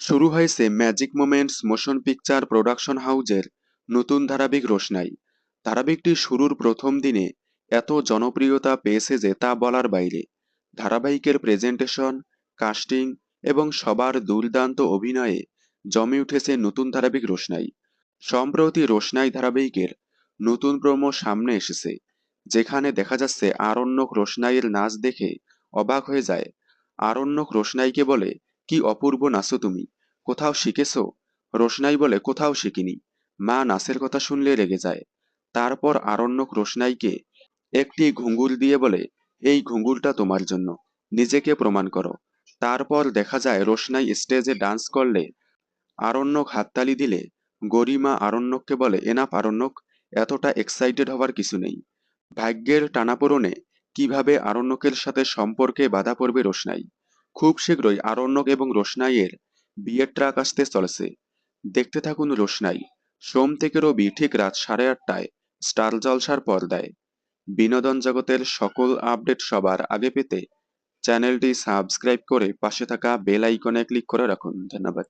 শুরু হয়েছে magic moments motion picture production হাউজের নতুন ধারাবাহিক রোশনাই। ধারাবাহিকটি শুরুর প্রথম দিনে এত জনপ্রিয়তা পেয়েছে যে তা বলার বাইরে। ধারাবাহিকের প্রেজেন্টেশন কাস্টিং এবং সবার দুর্দান্ত অভিনয়ে জমে উঠেছে নতুন ধারাবাহিক রোশনাই। সম্প্রতি রোশনাই ধারাবাহিকের নতুন প্রোমো সামনে এসেছে, যেখানে দেখা যাচ্ছে আরণ্যক রোশনাইয়ের নাচ দেখে অবাক হয়ে যায়। আরণ্যক রোশনাইকে বলে কি অপূর্ব নাচো তুমি? কোথাও শিখেছো? রোশনাই বলে, কোথাও শিখিনি। মা নাচের কথা শুনলে রেগে যায়। তারপর আরণ্যক রোশনাইকে একটি ঘুঙ্গুর দিয়ে বলে, এই ঘুঙ্গুরটা তোমার জন্য। নিজেকে প্রমাণ করো। তারপর দেখা যায়, রোশনাই স্টেজে ডান্স করলে আরণ্যক হাততালি দিলে গরিমা আরণ্যককে বলে, এনাফ আরণ্যক, এতটা এক্সাইটেড হওয়ার কিছু নেই। ভাগ্যের টানাপোড়নে কীভাবে আরণ্যকের সাথে সম্পর্কে বাধা পড়বে রোশনাই? খুব শীঘ্রই আরণ্যক এবং রোশনাইয়ের বিয়ের ট্রাক আসতে চলেছে। দেখতে থাকুন রোশনাই। সোম থেকে রবি ঠিক রাত সাড়ে আটটায় স্টার জলসার পর্দায়। বিনোদন জগতের সকল আপডেট সবার আগে পেতে চ্যানেলটি সাবস্ক্রাইব করে পাশে থাকা বেল আইকনে ক্লিক করে রাখুন। ধন্যবাদ।